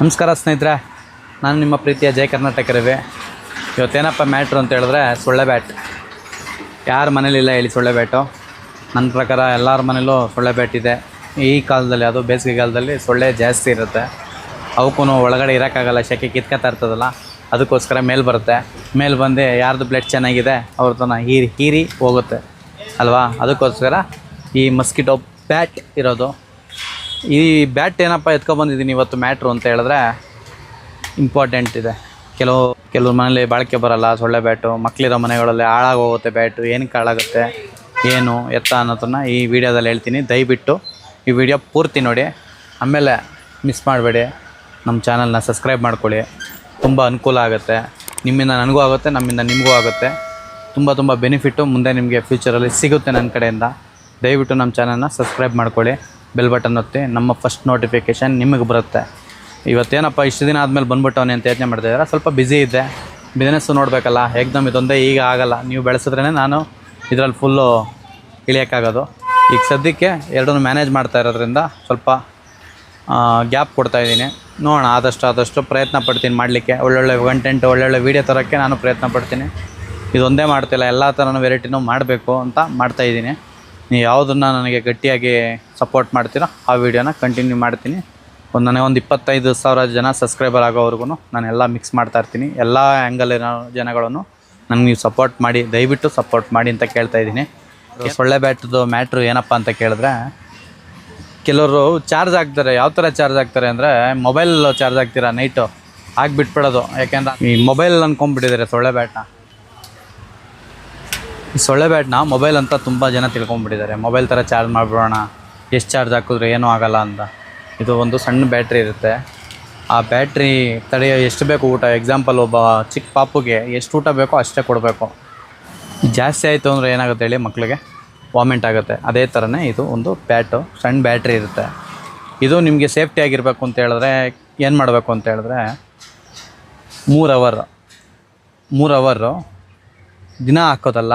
ನಮಸ್ಕಾರ ಸ್ನೇಹಿತರೆ, ನಾನು ನಿಮ್ಮ ಪ್ರೀತಿಯ ಜಯ ಕರ್ನಾಟಕ ರವಿ ಇವತ್ತೇನಪ್ಪ ಮ್ಯಾಟ್ರು ಅಂತ ಹೇಳಿದ್ರೆ ಸೊಳ್ಳೆ ಬ್ಯಾಟ್. ಯಾರ ಮನೇಲಿಲ್ಲ ಹೇಳಿ ಸೊಳ್ಳೆ ಬ್ಯಾಟು. ನನ್ನ ಪ್ರಕಾರ ಎಲ್ಲರ ಮನೇಲೂ ಸೊಳ್ಳೆ ಬ್ಯಾಟ್ ಇದೆ. ಈ ಕಾಲದಲ್ಲಿ ಅದು ಬೇಸಿಗೆ ಕಾಲದಲ್ಲಿ ಸೊಳ್ಳೆ ಜಾಸ್ತಿ ಇರುತ್ತೆ. ಅವಕ್ಕೂ ಒಳಗಡೆ ಇರೋಕ್ಕಾಗಲ್ಲ, ಶೆಕೆ ಕಿತ್ಕೊತಾ ಇರ್ತದಲ್ಲ, ಅದಕ್ಕೋಸ್ಕರ ಮೇಲ್ ಬರುತ್ತೆ. ಮೇಲ್ ಬಂದು ಯಾರ್ದು ಬ್ಲಡ್ ಚೆನ್ನಾಗಿದೆ ಅವ್ರದ್ದನ್ನ ಹೀರಿ ಹೀರಿ ಹೋಗುತ್ತೆ. ಅಲ್ವಾ? ಅದಕ್ಕೋಸ್ಕರ ಈ ಮಸ್ಕಿಟೋ ಬ್ಯಾಟ್ ಇರೋದು ಈ ಬ್ಯಾಟ್ ಏನಪ್ಪ ಎತ್ಕೊಬಂದಿದ್ದೀನಿ ಇವತ್ತು ಮ್ಯಾಟ್ರು ಅಂತ ಹೇಳಿದ್ರೆ ಇಂಪಾರ್ಟೆಂಟ್ ಇದೆ. ಕೆಲವು ಕೆಲವು ಮನೇಲಿ ಬಾಳಿಕೆ ಬರಲ್ಲ, ಸೊಳ್ಳೆ ಬ್ಯಾಟು ಮಕ್ಕಳಿರೋ ಮನೆಗಳಲ್ಲಿ ಹಾಳಾಗೋಗುತ್ತೆ ಬ್ಯಾಟು ಏನಕ್ಕೆ ಹಾಳಾಗುತ್ತೆ ಏನು ಎತ್ತ ಅನ್ನೋದನ್ನು ಈ ವಿಡಿಯೋದಲ್ಲಿ ಹೇಳ್ತೀನಿ. ದಯವಿಟ್ಟು ಈ ವಿಡಿಯೋ ಪೂರ್ತಿ ನೋಡಿ. ಆಮೇಲೆ ಮಿಸ್ ಮಾಡಬೇಡಿ. ನಮ್ಮ ಚಾನಲ್ನ ಸಬ್ಸ್ಕ್ರೈಬ್ ಮಾಡ್ಕೊಳ್ಳಿ. ತುಂಬ ಅನುಕೂಲ ಆಗುತ್ತೆ. ನಿಮ್ಮಿಂದ ನನಗೂ ಆಗುತ್ತೆ, ನಮ್ಮಿಂದ ನಿಮಗೂ ಆಗುತ್ತೆ. ತುಂಬ ತುಂಬ ಬೆನಿಫಿಟ್ಟು ಮುಂದೆ ನಿಮಗೆ ಫ್ಯೂಚರಲ್ಲಿ ಸಿಗುತ್ತೆ ನನ್ನ ಕಡೆಯಿಂದ. ದಯವಿಟ್ಟು ನಮ್ಮ ಚಾನಲ್ನ ಸಬ್ಸ್ಕ್ರೈಬ್ ಮಾಡ್ಕೊಳ್ಳಿ. ಬೆಲ್ ಬಟನ್ ಒತ್ತಿ ನಮ್ಮ ಫಸ್ಟ್ ನೋಟಿಫಿಕೇಷನ್ ನಿಮಗೆ ಬರುತ್ತೆ. ಇವತ್ತೇನಪ್ಪ ಇಷ್ಟು ದಿನ ಆದಮೇಲೆ ಬಂದ್ಬಿಟ್ಟವನೆ ಅಂತ ಯೋಚನೆ ಮಾಡ್ತಾಯಿದ್ದಾರೆ ಸ್ವಲ್ಪ ಬ್ಯುಸಿ ಇದ್ದೆ. ಬಿಸ್ನೆಸ್ಸು ನೋಡಬೇಕಲ್ಲ ಏಕ್ದಮ್ ಇದೊಂದೇ ಈಗ ಆಗಲ್ಲ. ನೀವು ಬೆಳೆಸಿದ್ರೇ ನಾನು ಇದರಲ್ಲಿ ಫುಲ್ಲು ಇಳಿಯೋಕ್ಕಾಗೋದು. ಈಗ ಸದ್ಯಕ್ಕೆ ಎರಡನ್ನೂ ಮ್ಯಾನೇಜ್ ಮಾಡ್ತಾ ಇರೋದ್ರಿಂದ ಸ್ವಲ್ಪ ಗ್ಯಾಪ್ ಕೊಡ್ತಾ ಇದ್ದೀನಿ. ನೋಡೋಣ, ಆದಷ್ಟು ಆದಷ್ಟು ಪ್ರಯತ್ನ ಪಡ್ತೀನಿ ಮಾಡಲಿಕ್ಕೆ. ಒಳ್ಳೊಳ್ಳೆ ಕಂಟೆಂಟ್ ಒಳ್ಳೊಳ್ಳೆ ವೀಡಿಯೋ ತರೋಕ್ಕೆ ನಾನು ಪ್ರಯತ್ನ ಪಡ್ತೀನಿ. ಇದೊಂದೇ ಮಾಡ್ತಿಲ್ಲ, ಎಲ್ಲ ಥರನೂ ವೆರೈಟಿನೂ ಮಾಡಬೇಕು ಅಂತ ಮಾಡ್ತಾಯಿದ್ದೀನಿ ನೀವು ಯಾವುದನ್ನು ನನಗೆ ಗಟ್ಟಿಯಾಗಿ ಸಪೋರ್ಟ್ ಮಾಡ್ತೀರೋ, ಆ ವಿಡಿಯೋನ ಕಂಟಿನ್ಯೂ ಮಾಡ್ತೀನಿ. ಒಂದು ನನಗೆ ಒಂದು ಇಪ್ಪತ್ತೈದು ಸಾವಿರ ಜನ ಸಬ್ಸ್ಕ್ರೈಬರ್ ಆಗೋವರೆಗೂ ನಾನು ಎಲ್ಲ ಮಿಕ್ಸ್ ಮಾಡ್ತಾ ಇರ್ತೀನಿ. ಎಲ್ಲ ಆ್ಯಂಗಲಿನ ಜನಗಳನ್ನು ನನಗೆ ನೀವು ಸಪೋರ್ಟ್ ಮಾಡಿ, ದಯವಿಟ್ಟು ಸಪೋರ್ಟ್ ಮಾಡಿ ಅಂತ ಕೇಳ್ತಾ ಇದ್ದೀನಿ. ಸೊಳ್ಳೆ ಬ್ಯಾಟ್ರದ್ದು ಮ್ಯಾಟ್ರು ಏನಪ್ಪ ಅಂತ ಕೇಳಿದ್ರೆ, ಕೆಲವರು ಚಾರ್ಜ್ ಆಗ್ತಾರೆ ಯಾವ ಥರ ಚಾರ್ಜ್ ಹಾಕ್ತಾರೆ ಅಂದರೆ ಮೊಬೈಲ್ ಚಾರ್ಜ್ ಆಗ್ತೀರಾ ನೈಟು ಆಗಿಬಿಟ್ಬಿಡೋದು. ಯಾಕೆಂದ್ರೆ ಈ ಮೊಬೈಲ್ ಅಂದ್ಕೊಂಡ್ಬಿಟ್ಟಿದ್ದಾರೆ ಸೊಳ್ಳೆ ಬ್ಯಾಟ್ನ. ಈ ಸೊಳ್ಳೆ ಬ್ಯಾಟ್ನ ಮೊಬೈಲ್ ಅಂತ ತುಂಬ ಜನ ತಿಳ್ಕೊಂಬಿಟ್ಟಿದ್ದಾರೆ ಮೊಬೈಲ್ ಥರ ಚಾರ್ಜ್ ಮಾಡಿಬಿಡೋಣ. ಎಷ್ಟು ಚಾರ್ಜ್ ಹಾಕಿದ್ರೆ ಏನೂ ಆಗಲ್ಲ ಅಂತ. ಇದು ಒಂದು ಸಣ್ಣ ಬ್ಯಾಟ್ರಿ ಇರುತ್ತೆ. ಆ ಬ್ಯಾಟ್ರಿ ತಡೆಯೋ ಎಷ್ಟು ಬೇಕು ಊಟ? ಎಕ್ಸಾಂಪಲ್ ಒಬ್ಬ ಚಿಕ್ಕ ಪಾಪುಗೆ ಎಷ್ಟು ಊಟ ಬೇಕೋ ಅಷ್ಟೇ ಕೊಡಬೇಕು. ಜಾಸ್ತಿ ಆಯಿತು ಅಂದರೆ ಏನಾಗುತ್ತೆ ಹೇಳಿ ಮಕ್ಕಳಿಗೆ ವಾಮಿಂಟ್ ಆಗುತ್ತೆ. ಅದೇ ಥರನೇ ಇದು ಒಂದು ಬ್ಯಾಟು, ಸಣ್ಣ ಬ್ಯಾಟ್ರಿ ಇರುತ್ತೆ. ಇದು ನಿಮಗೆ ಸೇಫ್ಟಿ ಆಗಿರಬೇಕು ಅಂತ ಹೇಳಿದ್ರೆ ಏನು ಮಾಡಬೇಕು ಅಂತ ಹೇಳಿದ್ರೆ ಮೂರು ಅವರ್ ಮೂರು ಅವರು ದಿನ ಹಾಕೋದಲ್ಲ,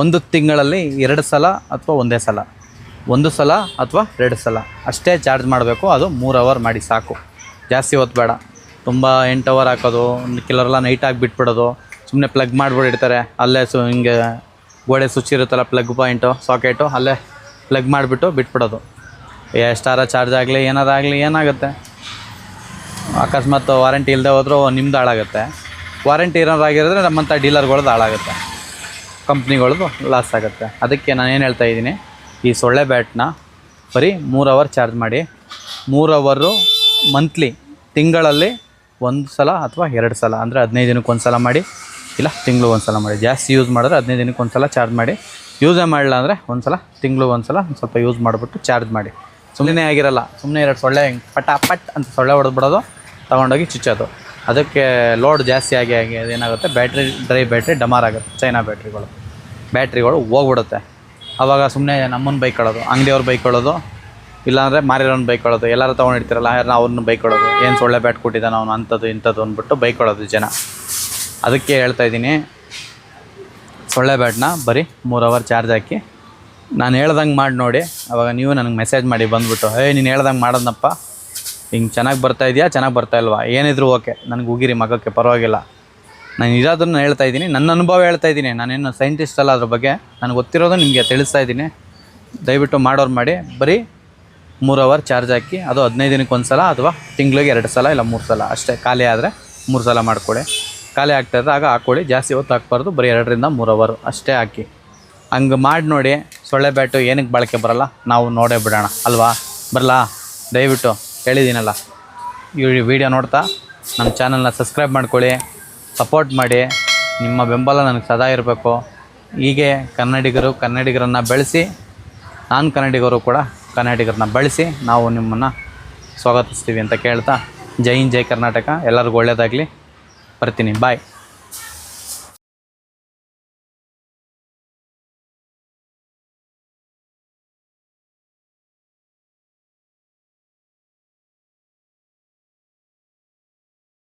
ಒಂದು ತಿಂಗಳಲ್ಲಿ ಎರಡು ಸಲ ಅಥವಾ ಒಂದೇ ಸಲ? ಒಂದು ಸಲ ಅಥವಾ ಎರಡು ಸಲ? ಅಷ್ಟೇ ಚಾರ್ಜ್ ಮಾಡಬೇಕು, ಅದು ಮೂರು ಅವರ್ ಮಾಡಿ ಸಾಕು. ಜಾಸ್ತಿ ಹೊತ್ತು ಬೇಡ ತುಂಬ ಎಂಟು ಅವರ್ ಹಾಕೋದು, ಕೆಲವರೆಲ್ಲ ನೈಟಾಗಿ ಬಿಟ್ಬಿಡೋದು. ಸುಮ್ಮನೆ ಪ್ಲಗ್ ಮಾಡಿಬಿಟ್ಟಿರ್ತಾರೆ ಅಲ್ಲೇ ಸು, ಹಿಂಗೆ ಗೋಡೆ ಸ್ವಿಚ್ ಇರುತ್ತಲ್ಲ ಪ್ಲಗ್ ಪಾಯಿಂಟು ಸಾಕೆಟು ಅಲ್ಲೇ ಪ್ಲಗ್ ಮಾಡಿಬಿಟ್ಟು ಬಿಟ್ಬಿಡೋದು. ಎಷ್ಟಾರ ಚಾರ್ಜ್ ಆಗಲಿ ಏನಾರಾಗಲಿ ಏನಾಗುತ್ತೆ? ಅಕಸ್ಮಾತ್ ವಾರಂಟಿ ಇಲ್ಲದೆ ಹೋದರೂ ನಿಮ್ದು ಹಾಳಾಗುತ್ತೆ. ವಾರಂಟಿ ಇರೋರಾಗಿರಿದ್ರೆ ನಮ್ಮಂಥ ಡೀಲರ್ಗಳ್ದು ಹಾಳಾಗುತ್ತೆ. ಕಂಪ್ನಿಗಳ್ದು ಲಾಸ್ ಆಗುತ್ತೆ. ಅದಕ್ಕೆ ನಾನು ಏನು ಹೇಳ್ತಾ ಇದ್ದೀನಿ, ಈ ಸೊಳ್ಳೆ ಬ್ಯಾಟ್ನ ಬರೀ ಮೂರು ಅವರ್ ಚಾರ್ಜ್ ಮಾಡಿ, ಮೂರು ಅವರು ಮಂತ್ಲಿ ತಿಂಗಳಲ್ಲಿ ಒಂದು ಸಲ ಅಥವಾ ಎರಡು ಸಲ, ಅಂದರೆ ಹದಿನೈದು ದಿನಕ್ಕೆ ಒಂದು ಸಲ ಮಾಡಿ, ಇಲ್ಲ ತಿಂಗಳು ಒಂದು ಸಲ ಮಾಡಿ, ಜಾಸ್ತಿ ಯೂಸ್ ಮಾಡಿದ್ರೆ ಹದಿನೈದು ದಿನಕ್ಕೆ ಒಂದು ಸಲ ಚಾರ್ಜ್ ಮಾಡಿ. ಯೂಸೇ ಮಾಡಿಲ್ಲ ಅಂದರೆ ಒಂದು ಸಲ ತಿಂಗಳು ಒಂದು ಸಲ ಸ್ವಲ್ಪ ಯೂಸ್ ಮಾಡಿಬಿಟ್ಟು ಚಾರ್ಜ್ ಮಾಡಿ. ಸುಮ್ಮನೆ ಆಗಿರಲ್ಲ ಸುಮ್ಮನೆ ಎರಡು ಸೊಳ್ಳೆ ಪಟ ಪಟ್ ಅಂತ ಸೊಳ್ಳೆ ಹೊಡೆದ್ಬಿಡೋದು, ತೊಗೊಂಡೋಗಿ ಚುಚ್ಚೋದು. ಅದಕ್ಕೆ ಲೋಡ್ ಜಾಸ್ತಿ ಆಗಿ ಆಗಿ ಅದೇನಾಗುತ್ತೆ? ಬ್ಯಾಟ್ರಿ ಡ್ರೈ ಬ್ಯಾಟ್ರಿ ಡಮಾರ್ ಆಗುತ್ತೆ ಚೈನಾ ಬ್ಯಾಟ್ರಿಗಳು ಬ್ಯಾಟ್ರಿಗಳು ಹೋಗ್ಬಿಡುತ್ತೆ. ಆವಾಗ ಸುಮ್ಮನೆ ನಮ್ಮನ್ನು ಬೈಕೊಳ್ಳೋದು ಅಂಗಡಿಯವ್ರು ಬೈಕೊಳ್ಳೋದು ಇಲ್ಲಾಂದರೆ ಮಾರಿರೋನ್ ಬೈಕೊಳ್ಳೋದು ಎಲ್ಲರೂ ತೊಗೊಂಡಿರ್ತೀರಲ್ಲ ಯಾರನ್ನ ಅವ್ರನ್ನ ಬೈಕೊಳ್ಳೋದು ಏನು ಸೊಳ್ಳೆ ಬ್ಯಾಟ್ ಕೊಟ್ಟಿದ್ದಾನೆ ಅವನು, ಅಂಥದ್ದು, ಇಂಥದ್ದು ಅಂದ್ಬಿಟ್ಟು ಬೈಕೊಳ್ಳೋದು ಜನ. ಅದಕ್ಕೆ ಹೇಳ್ತಾ ಇದ್ದೀನಿ, ಸೊಳ್ಳೆ ಬ್ಯಾಟ್ನ ಬರೀ ಮೂರು ಅವರ್ ಚಾರ್ಜ್ ಹಾಕಿ. ನಾನು ಹೇಳ್ದಂಗೆ ಮಾಡಿ ನೋಡಿ. ಅವಾಗ ನೀವು ನನಗೆ ಮೆಸೇಜ್ ಮಾಡಿ ಬಂದುಬಿಟ್ಟು, ಏಯ್, ನೀನು ಹೇಳ್ದಂಗೆ ಮಾಡೋದನಪ್ಪ. ಹಿಂಗೆ ಚೆನ್ನಾಗಿ ಬರ್ತಾ ಇದೆಯಾ? ಚೆನ್ನಾಗಿ ಬರ್ತಾ ಇಲ್ವಾ? ಏನಿದ್ರು ಓಕೆ. ನನಗೆ ಉಗಿರಿ, ಮಗಕ್ಕೆ ಪರವಾಗಿಲ್ಲ. ನಾನು ಇರೋದನ್ನು ಹೇಳ್ತಾ ಇದ್ದೀನಿ ನನ್ನ ಅನುಭವ ಹೇಳ್ತಾ ಇದ್ದೀನಿ ನಾನೇನು ಸೈಂಟಿಸ್ಟ್ ಅಲ್ಲ ಅದ್ರ ಬಗ್ಗೆ. ನನಗೆ ಗೊತ್ತಿರೋದು ನಿಮಗೆ ತಿಳಿಸ್ತಾ ಇದ್ದೀನಿ ದಯವಿಟ್ಟು ಮಾಡೋರು ಮಾಡಿ. ಬರೀ ಮೂರು ಅವರ್ ಚಾರ್ಜ್ ಹಾಕಿ, ಅದು ಹದಿನೈದು ದಿನಕ್ಕೆ ಒಂದು ಸಲ ಅಥವಾ ತಿಂಗಳಿಗೆ ಎರಡು ಸಲ ಇಲ್ಲ ಮೂರು ಸಲ. ಅಷ್ಟೇ, ಖಾಲಿ ಆದರೆ ಮೂರು ಸಲ ಮಾಡ್ಕೊಳ್ಳಿ ಖಾಲಿ ಆಗ್ತಾ ಆಗ ಹಾಕ್ಕೊಳ್ಳಿ ಜಾಸ್ತಿ ಹೊತ್ತು ಹಾಕ್ಬಾರ್ದು. ಬರೀ ಎರಡರಿಂದ ಮೂರು ಅವರು ಅಷ್ಟೇ ಹಾಕಿ. ಹಂಗೆ ಮಾಡಿ ನೋಡಿ. ಸೊಳ್ಳೆ ಬ್ಯಾಟು ಏನಕ್ಕೆ ಬಳಕೆ ಬರಲ್ಲ? ನಾವು ನೋಡೇ ಬಿಡೋಣ. ಅಲ್ವಾ? ಬರಲಾ? ದಯವಿಟ್ಟು. ಹೇಳಿದ್ದೀನಲ್ಲ. ಈ ವಿಡಿಯೋ ನೋಡ್ತಾ ನಮ್ಮ ಚಾನಲ್ನ ಸಬ್ಸ್ಕ್ರೈಬ್ ಮಾಡ್ಕೊಳ್ಳಿ ಸಪೋರ್ಟ್ ಮಾಡಿ, ನಿಮ್ಮ ಬೆಂಬಲ ನನಗೆ ಸದಾ ಇರಬೇಕು. ಹೀಗೆ ಕನ್ನಡಿಗರು ಕನ್ನಡಿಗರನ್ನು ಬೆಳೆಸಿ, ನಾನು ಕನ್ನಡಿಗರು ಕೂಡ ಕನ್ನಡಿಗರನ್ನ ಬಳಸಿ ನಾವು ನಿಮ್ಮನ್ನು ಸ್ವಾಗತಿಸ್ತೀವಿ ಅಂತ ಕೇಳ್ತಾ. ಜೈ ಹಿಂದ್, ಜೈ ಕರ್ನಾಟಕ. ಎಲ್ಲರಿಗೂ ಒಳ್ಳೆಯದಾಗಲಿ ಬರ್ತೀನಿ. ಬಾಯ್